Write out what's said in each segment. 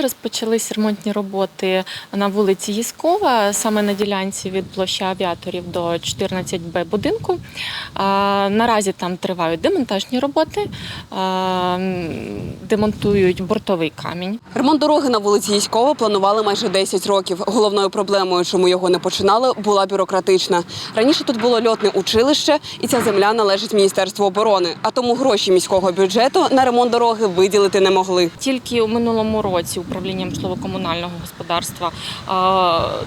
розпочались ремонтні роботи на вулиці Єскова, саме на ділянці від площі авіаторів до 14Б будинку. Наразі там тривають демонтажні роботи, демонтують бортовий камінь. Ремонт дороги на вулиці Яськова планували майже 10 років. Головною проблемою, чому його не починали, була бюрократична. Раніше тут було льотне училище, і ця земля належить Міністерству оборони. А тому гроші міського бюджету на ремонт дороги виділити не могли. Тільки у минулому році управлінням житлово-комунального господарства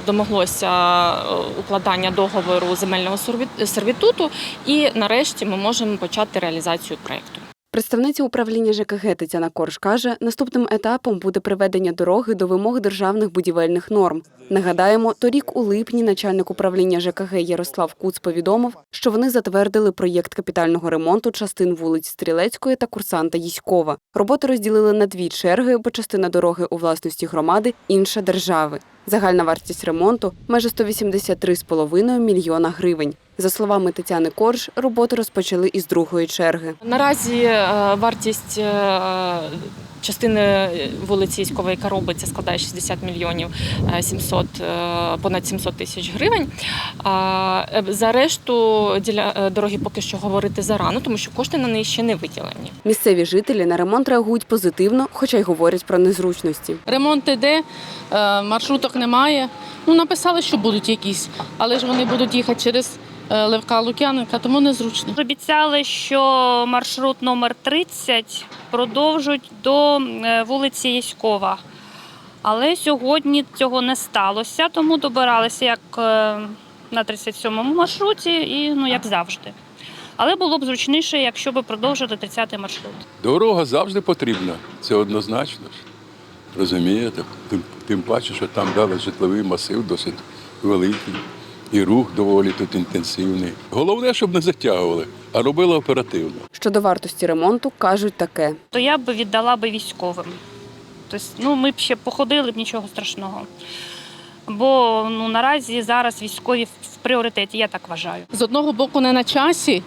домоглося е, укладання договору земельного серві- сервітуту, і нарешті ми можемо почати реалізацію проєкту. Представниця управління ЖКГ Тетяна Корж каже, наступним етапом буде приведення дороги до вимог державних будівельних норм. Нагадаємо, торік у липні начальник управління ЖКГ Ярослав Куц повідомив, що вони затвердили проєкт капітального ремонту частин вулиць Стрілецької та Курсанта Їськова. Роботи розділили на дві черги, бо частина дороги у власності громади, інша держави. Загальна вартість ремонту майже 183,5 мільйона гривень. За словами Тетяни Корж, роботи розпочали із другої черги. Наразі е, вартість е, частини вулиці Іськова, яка робиться, складає 60 мільйонів е, 700, е, понад 700 тисяч гривень. А е, за решту діля- е, дороги поки що говорити зарано, тому що кошти на неї ще не виділені. Місцеві жителі на ремонт реагують позитивно, хоча й говорять про незручності. Ремонт іде, е, маршруток немає. Ну, написали, що будуть якісь, але ж вони будуть їхати через е, Левка Лук'яненка, тому незручно. Обіцяли, що маршрут номер 30 продовжуть до е, вулиці Яськова. Але сьогодні цього не сталося, тому добиралися як е, на 37-му маршруті і ну, як завжди. Але було б зручніше, якщо б продовжити 30-й маршрут. Дорога завжди потрібна, це однозначно ж. Розумієте? Тим, тим паче, що там дали житловий масив досить великий, і рух доволі тут інтенсивний. Головне, щоб не затягували, а робили оперативно. Щодо вартості ремонту, кажуть таке. То я б віддала би військовим. Тобто, ну, ми б ще походили б нічого страшного. Бо ну, наразі зараз військові в пріоритеті, я так вважаю. З одного боку не на часі,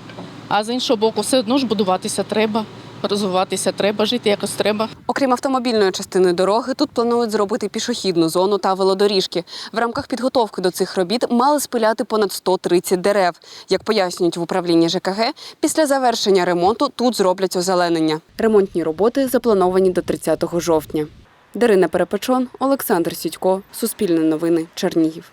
а з іншого боку, все одно ж будуватися треба, розвиватися треба, жити якось треба. Окрім автомобільної частини дороги, тут планують зробити пішохідну зону та велодоріжки. В рамках підготовки до цих робіт мали спиляти понад 130 дерев. Як пояснюють в управлінні ЖКГ, після завершення ремонту тут зроблять озеленення. Ремонтні роботи заплановані до 30 жовтня. Дарина Перепечон, Олександр Сідько, Суспільне новини, Чернігів.